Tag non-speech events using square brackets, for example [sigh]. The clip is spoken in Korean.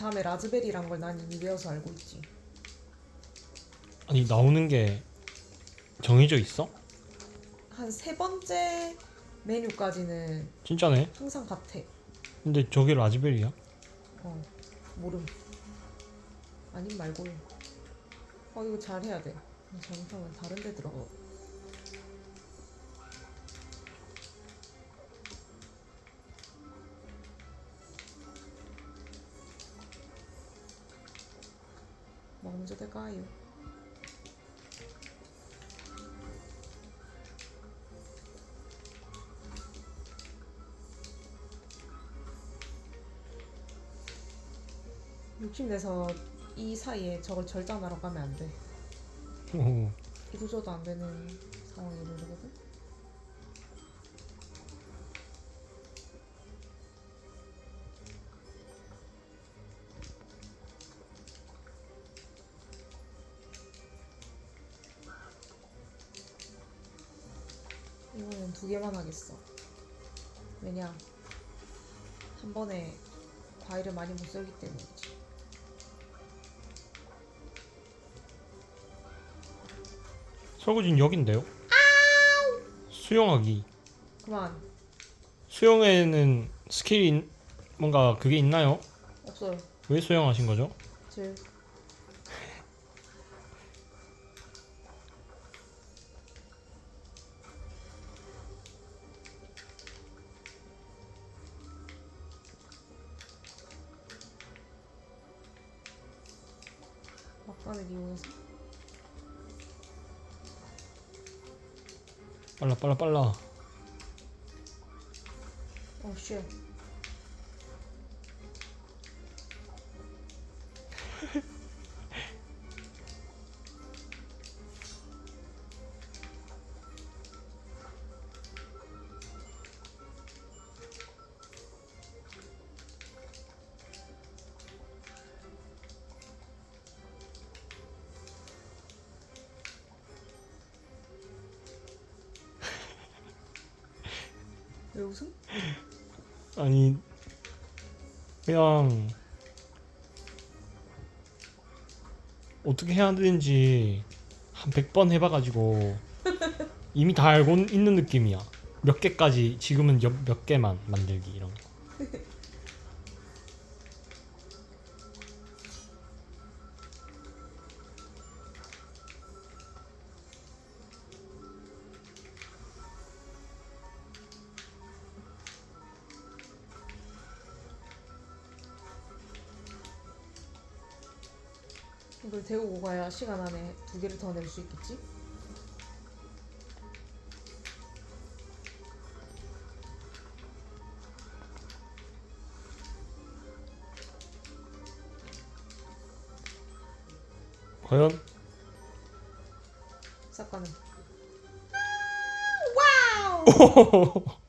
다음에 라즈베리란 걸 난 이미 외워서 알고 있지. 아니 나오는 게 정해져 있어? 한 세 번째 메뉴까지는 진짜네. 항상 같아. 근데 저게 라즈베리야? 어 모름. 아님 말고. 어 이거 잘 해야 돼. 잘못하면 다른 데 들어가. 먼저 될까요? 욕심내서 이 사이에 저걸 절단하러 가면 안 돼. 오. 이도저도 안 되는 상황이 이르거든. 이거는 두 개만 하겠어. 왜냐? 한 번에 과일을 많이 못 썰기 때문이지. 설거지는 여긴데요? 수영하기. 그만 수영에는 스킬이 있- 뭔가 그게 있나요? 없어요. 왜 수영하신 거죠? 제 막간을 이용해서 빨라 빨라 빨라. 어 쉣. 왜 웃음? 아니 그냥 어떻게 해야 되는지 한 100번 해봐가지고 [laughs] 이미 다 알고 있는 느낌이야 몇 개까지 지금은 몇, 몇 개만 만들기 이런 거 [laughs] 이걸 데우고 가야 시간 안에 두 개를 더 낼 수 있겠지? 과연? 싹가는 [laughs] 와우